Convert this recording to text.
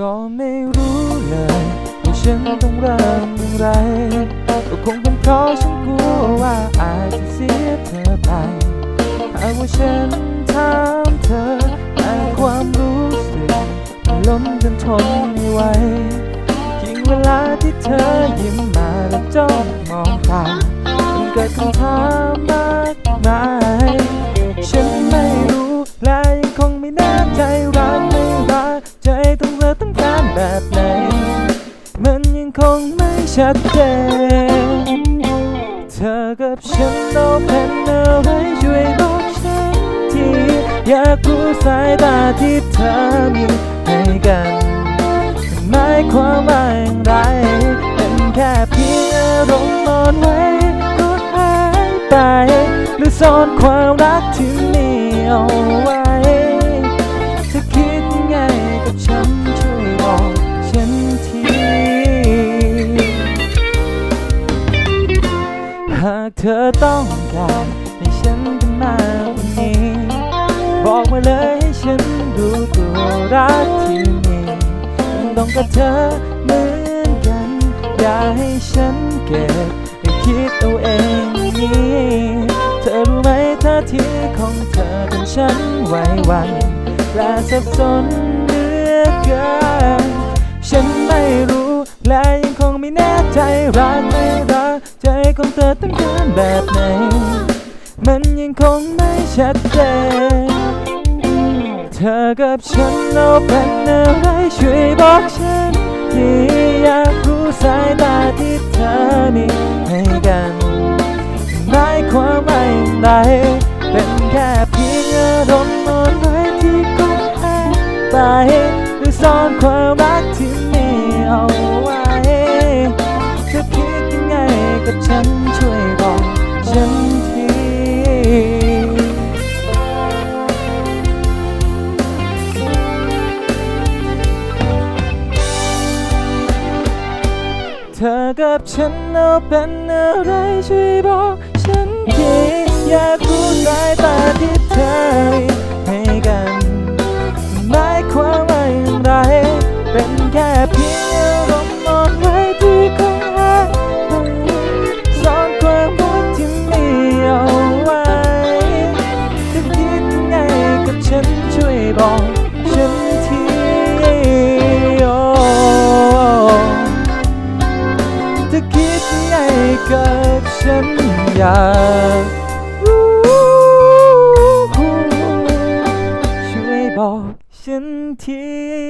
ก็ไม่รู้เลยว่าฉันต้องเริ่มอย่างไร ก็คงเป็นเพราะฉันกลัวว่าอาจจะเสียเธอไปหากว่าฉันถามเธอแต่ความรู้สึกมันล้นจนทนไม่ไหวยิ่งเวลาที่เธอยิ้มมาแล้วจ้องมองตามันเกิดคำถาม แบบไหน มันยังคงไม่ชัดเจนเธอกับฉันเราเป็นอะไรช่วยบอกฉันทีอยากรู้สายตาที่เธอมีให้กันหมายความว่าอย่างไร เป็นแค่เพียงอารมณ์อ่อนไหวก็หายไป หรือซ่อนความรักที่มีเอาไว้ากเธอต้องการให้ฉันเป็นมาว่านี้ บอกมาเลยให้ฉันดูตัวรักที่มีต้องกับเธอเหมือนกัน อย่าให้ฉันเก็บให้คิดเอาเองนี้เธอรู้ไหมท่าทีของเธอจนฉันไหวหวันและสับสนเหลือเกินฉันไม่รู้และยังคงไม่แน่ใจรักไม่ ใจของเธอต้องการแบบไหน มันยังคงไม่ชัดเจนเธอกับฉันเราเป็นอะไรช่วยบอกฉันที่อยากรู้สายตาที่เธอมีให้กันหมายความว่าอย่างไรเป็นแค่เพียงอารมณ์อ่อนไหวที่ก็หายไปหรือซ่อนความรัก ธอกับฉันเราเป็นอะไรช่วยบอกฉันทีอยากรู้สายตาที่เธอมีให้กันหมายความว่าอย่างไร เป็นแค่เพียงอารมณ์อ่อนไหวที่คงหายซ่อนความรักที่มีเอาไว้จะคิดยังไงกับฉันช่วยบอก ยังไงกับฉันอยากรู้ช่วยบอกฉันที